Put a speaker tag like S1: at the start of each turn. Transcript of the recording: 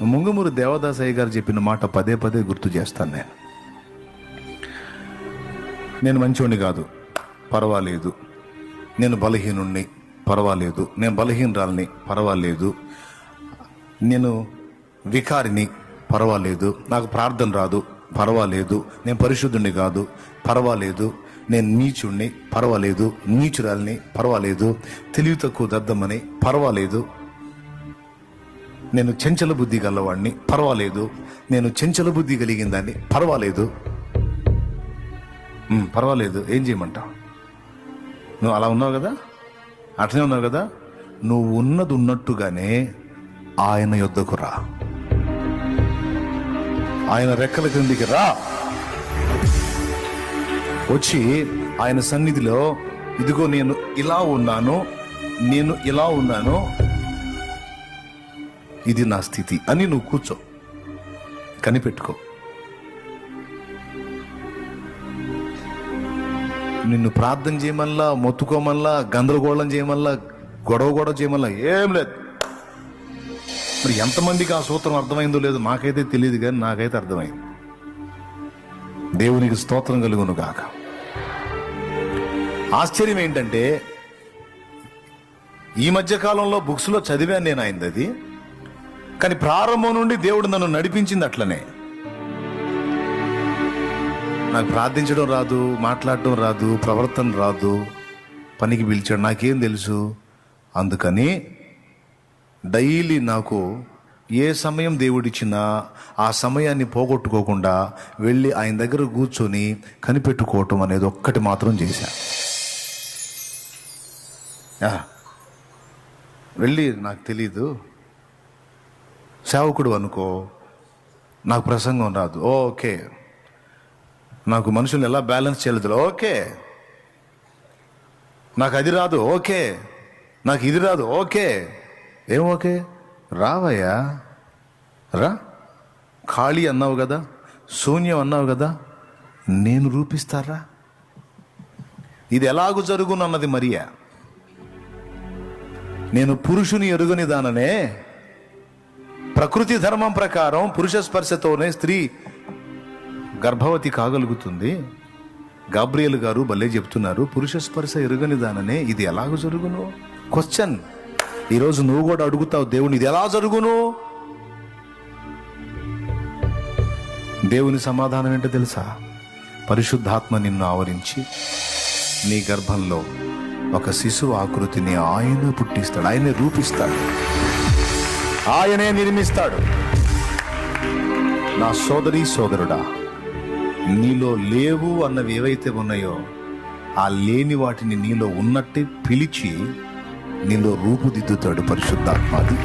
S1: ముంగమూరు దేవదాసయ్య గారు చెప్పిన మాట పదే పదే గుర్తు చేస్తాను నేను. నేను మంచోడిని కాదు పర్వాలేదు. నేను బలహీనుణ్ణి పర్వాలేదు. నేను బలహీనరాల్ని పర్వాలేదు. నేను వికారిని పర్వాలేదు. నాకు ప్రార్థన రాదు పర్వాలేదు. నేను పరిశుద్ధుణ్ణి కాదు పర్వాలేదు. నేను నీచుణ్ణి పర్వాలేదు. నీచురాల్ని పర్వాలేదు. తెలివి తక్కువ దద్దమని పర్వాలేదు. నేను చెంచల బుద్ధి గలవాడిని పర్వాలేదు. నేను చెంచల బుద్ధి కలిగిన దాన్ని పర్వాలేదు. పర్వాలేదు. ఏం చేయమంటావు? నువ్వు అలా ఉన్నావు కదా? అట్లనే ఉన్నావు కదా? నువ్వు ఉన్నది ఉన్నట్టుగానే ఆయన యొద్దకు రా. ఆయన రెక్కల క్రిందికి రా. వచ్చి ఆయన సన్నిధిలో ఇదిగో నేను ఇలా ఉన్నాను నేను ఇలా ఉన్నాను ఇది నా స్థితి అని నువ్వు కూర్చో. కనిపెట్టుకో. నిన్ను ప్రార్థన చేయమల్లా మొత్తుకోమల్లా గందరగోళం చేయమల్లా గొడవ గొడవ చేయమల్లా ఏం లేదు. మరి ఎంతమందికి ఆ సూత్రం అర్థమైందో లేదో మాకైతే తెలియదు కానీ నాకైతే అర్థమైంది. దేవునికి స్తోత్రం కలుగును గాక. ఆశ్చర్యం ఏంటంటే ఈ మధ్య కాలంలో బుక్స్లో చదివాను నేను అయింది అది కానీ ప్రారంభం నుండి దేవుడు నన్ను నడిపించింది అట్లనే. నాకు ప్రార్థించడం రాదు మాట్లాడటం రాదు ప్రవర్తన రాదు పనికి పిలిచాడు నాకేం తెలుసు? అందుకని డైలీ నాకు ఏ సమయం దేవుడిచ్చినా ఆ సమయాన్ని పోగొట్టుకోకుండా వెళ్ళి ఆయన దగ్గర కూర్చొని కనిపెట్టుకోవటం అనేది ఒక్కటి మాత్రం చేశా. వెళ్ళి నాకు తెలీదు. సేవకుడు అనుకో నాకు ప్రసంగం రాదు. ఓకే. నాకు మనుషుల్ని ఎలా బ్యాలెన్స్ చేయలేదు ఓకే. నాకు అది రాదు. ఓకే. నాకు ఇది రాదు. ఓకే. ఏం ఓకే? రావయ్యా. రా. ఖాళీ అన్నావు కదా? శూన్యం అన్నావు కదా? నేను రూపిస్తారా? ఇది ఎలాగు జరుగును అన్నది మరియా. నేను పురుషుని ఎరుగని దాననే ప్రకృతి ధర్మం ప్రకారం పురుష స్పర్శతోనే స్త్రీ గర్భవతి కాగలుగుతుంది. గాబ్రియల్ గారు భలే చెప్తున్నారు. పురుష స్పర్శ ఎరుగని దాననే ఇది ఎలాగ జరుగును? క్వశ్చన్ ఈరోజు నువ్వు కూడా అడుగుతావు దేవుని ఇది ఎలా జరుగును? దేవుని సమాధానం ఏంటో తెలుసా? పరిశుద్ధాత్మ నిన్ను ఆవరించి నీ గర్భంలో ఒక శిశువు ఆకృతిని ఆయన పుట్టిస్తాడు ఆయనే రూపిస్తాడు. ఆయనే నిర్మిస్తాడు. నా సోదరి సోదరుడా నీలో లేవు అన్నవి ఏవైతే ఉన్నాయో ఆ లేని వాటిని నీలో ఉన్నట్టే పిలిచి నీలో రూపుదిద్దుతాడు పరిశుద్ధాత్మాది.